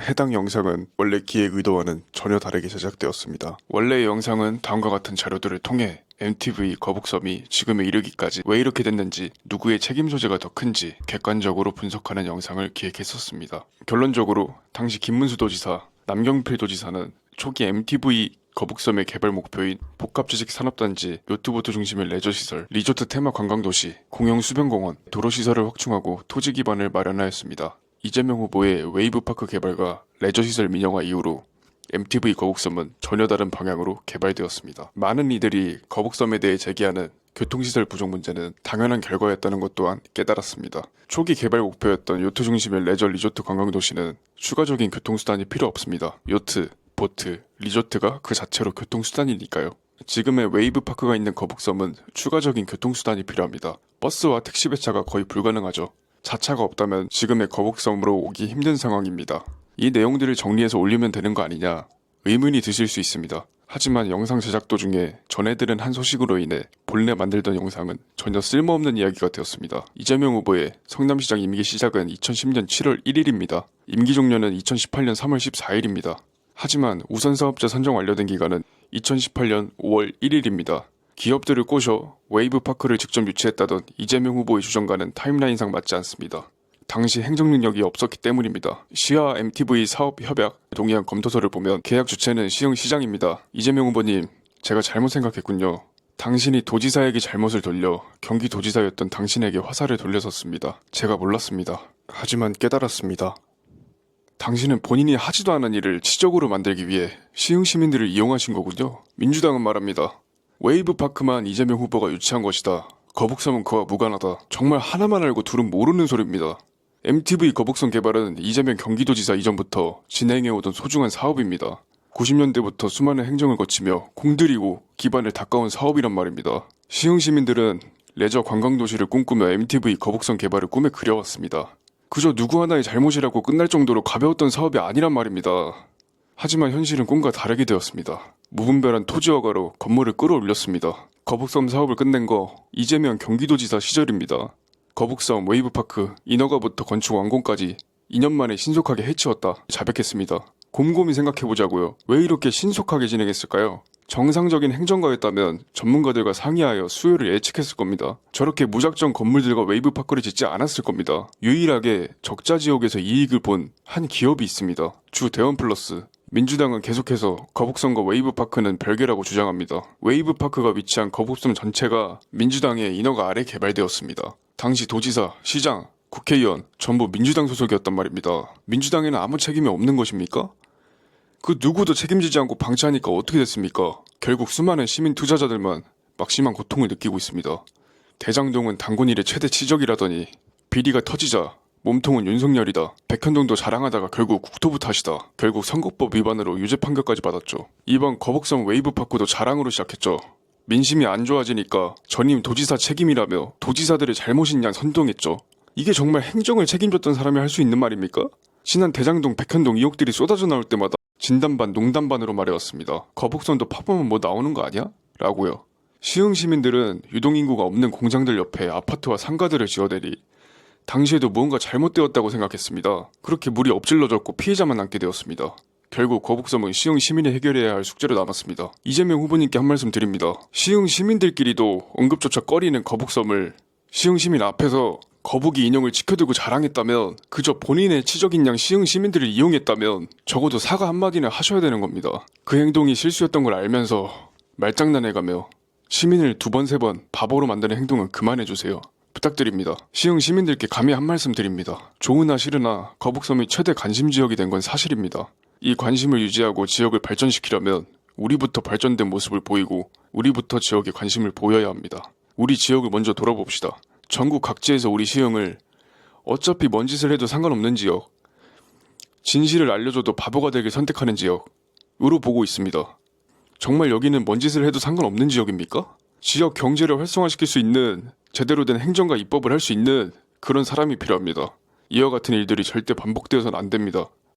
해당 영상은 원래 기획 의도와는 전혀 다르게 제작되었습니다. 원래의 영상은 다음과 같은 자료들을 통해 MTV 거북섬이 지금에 이르기까지 왜 이렇게 됐는지 누구의 책임 소재가 더 큰지 객관적으로 분석하는 영상을 기획했었습니다. 결론적으로 당시 김문수 도지사, 남경필 도지사는 초기 MTV 거북섬의 개발 목표인 복합지식 산업단지, 요트보트 중심의 레저시설, 리조트 테마 관광도시, 공영 수변공원, 도로시설을 확충하고 토지 기반을 마련하였습니다. 이재명 후보의 웨이브파크 개발과 레저시설 민영화 이후로 MTV 거북섬은 전혀 다른 방향으로 개발되었습니다. 많은 이들이 거북섬에 대해 제기하는 교통시설 부족 문제는 당연한 결과였다는 것 또한 깨달았습니다. 초기 개발 목표였던 요트 중심의 레저 리조트 관광도시는 추가적인 교통수단이 필요 없습니다. 요트, 보트, 리조트가 그 자체로 교통수단이니까요. 지금의 웨이브파크가 있는 거북섬은 추가적인 교통수단이 필요합니다. 버스와 택시 배차가 거의 불가능하죠. 자차가 없다면 지금의 거북섬으로 오기 힘든 상황입니다. 이 내용들을 정리해서 올리면 되는 거 아니냐 의문이 드실 수 있습니다. 하지만 영상 제작 도중에 전해들은 한 소식으로 인해 본래 만들던 영상은 전혀 쓸모없는 이야기가 되었습니다. 이재명 후보의 성남시장 임기 시작은 2010년 7월 1일입니다. 임기 종료는 2018년 3월 14일입니다. 하지만 우선 사업자 선정 완료된 기간은 2018년 5월 1일입니다. 기업들을 꼬셔 웨이브 파크를 직접 유치했다던 이재명 후보의 주장과는 타임라인상 맞지 않습니다. 당시 행정 능력이 없었기 때문입니다. 시와 MTV 사업 협약 동의안 검토서를 보면 계약 주체는 시흥 시장입니다. 이재명 후보님, 제가 잘못 생각했군요. 당신이 도지사에게 잘못을 돌려 경기도지사였던 당신에게 화살을 돌렸었습니다. 제가 몰랐습니다. 하지만 깨달았습니다. 당신은 본인이 하지도 않은 일을 치적으로 만들기 위해 시흥 시민들을 이용하신 거군요. 민주당은 말합니다. 웨이브 파크만 이재명 후보가 유치한 것이다. 거북섬은 그와 무관하다. 정말 하나만 알고 둘은 모르는 소리입니다. MTV 거북섬 개발은 이재명 경기도지사 이전부터 진행해오던 소중한 사업입니다. 90년대부터 수많은 행정을 거치며 공들이고 기반을 닦아온 사업이란 말입니다. 시흥 시민들은 레저 관광도시를 꿈꾸며 MTV 거북섬 개발을 꿈에 그려왔습니다. 그저 누구 하나의 잘못이라고 끝날 정도로 가벼웠던 사업이 아니란 말입니다. 하지만 현실은 꿈과 다르게 되었습니다. 무분별한 토지 허가로 건물을 끌어올렸습니다. 거북섬 사업을 끝낸 거 이재명 경기도지사 시절입니다. 거북섬 웨이브파크 인허가부터 건축 완공까지 2년 만에 신속하게 해치웠다. 자백했습니다. 곰곰이 생각해보자고요. 왜 이렇게 신속하게 진행했을까요? 정상적인 행정가였다면 전문가들과 상의하여 수요를 예측했을 겁니다. 저렇게 무작정 건물들과 웨이브파크를 짓지 않았을 겁니다. 유일하게 적자 지역에서 이익을 본 한 기업이 있습니다. 주 대원 플러스. 민주당은 계속해서 거북섬과 웨이브파크는 별개라고 주장합니다. 웨이브파크가 위치한 거북섬 전체가 민주당의 인허가 아래 개발되었습니다. 당시 도지사, 시장, 국회의원 전부 민주당 소속이었단 말입니다. 민주당에는 아무 책임이 없는 것입니까? 그 누구도 책임지지 않고 방치하니까 어떻게 됐습니까? 결국 수많은 시민 투자자들만 막심한 고통을 느끼고 있습니다. 대장동은 당군 일의 최대 치적이라더니 비리가 터지자 몸통은 윤석열이다. 백현동도 자랑하다가 결국 국토부 탓이다. 결국 선거법 위반으로 유죄 판결까지 받았죠. 이번 거북섬 웨이브 파크도 자랑으로 시작했죠. 민심이 안 좋아지니까 전임 도지사 책임이라며 도지사들의 잘못인 양 선동했죠. 이게 정말 행정을 책임졌던 사람이 할 수 있는 말입니까? 지난 대장동, 백현동 의혹들이 쏟아져 나올 때마다 진담반, 농담반으로 말해왔습니다. 거북선도 파보면 뭐 나오는 거 아니야? 라고요. 시흥 시민들은 유동인구가 없는 공장들 옆에 아파트와 상가들을 지어대리 당시에도 무언가 잘못되었다고 생각했습니다. 그렇게 물이 엎질러졌고 피해자만 남게 되었습니다. 결국 거북섬은 시흥 시민이 해결해야 할 숙제로 남았습니다. 이재명 후보님께 한 말씀 드립니다. 시흥 시민들끼리도 언급조차 꺼리는 거북섬을 시흥 시민 앞에서 거북이 인형을 지켜들고 자랑했다면 그저 본인의 치적인 양 시흥 시민들을 이용했다면 적어도 사과 한마디는 하셔야 되는 겁니다. 그 행동이 실수였던 걸 알면서 말장난해가며 시민을 두 번 세 번 바보로 만드는 행동은 그만해주세요. 부탁드립니다. 시흥 시민들께 감히 한 말씀 드립니다. 좋으나 싫으나 거북섬이 최대 관심 지역이 된 건 사실입니다. 이 관심을 유지하고 지역을 발전시키려면 우리부터 발전된 모습을 보이고 우리부터 지역에 관심을 보여야 합니다. 우리 지역을 먼저 돌아봅시다. 전국 각지에서 우리 시흥을 어차피 뭔 짓을 해도 상관없는 지역, 진실을 알려줘도 바보가 되길 선택하는 지역으로 보고 있습니다. 정말 여기는 뭔 짓을 해도 상관없는 지역입니까? 지역 경제를 활성화시킬 수 있는 제대로 된 행정과 입법을 할 수 있는 그런 사람이 필요합니다. 이와 같은 일들이 절대 반복되어서는 안 됩니다.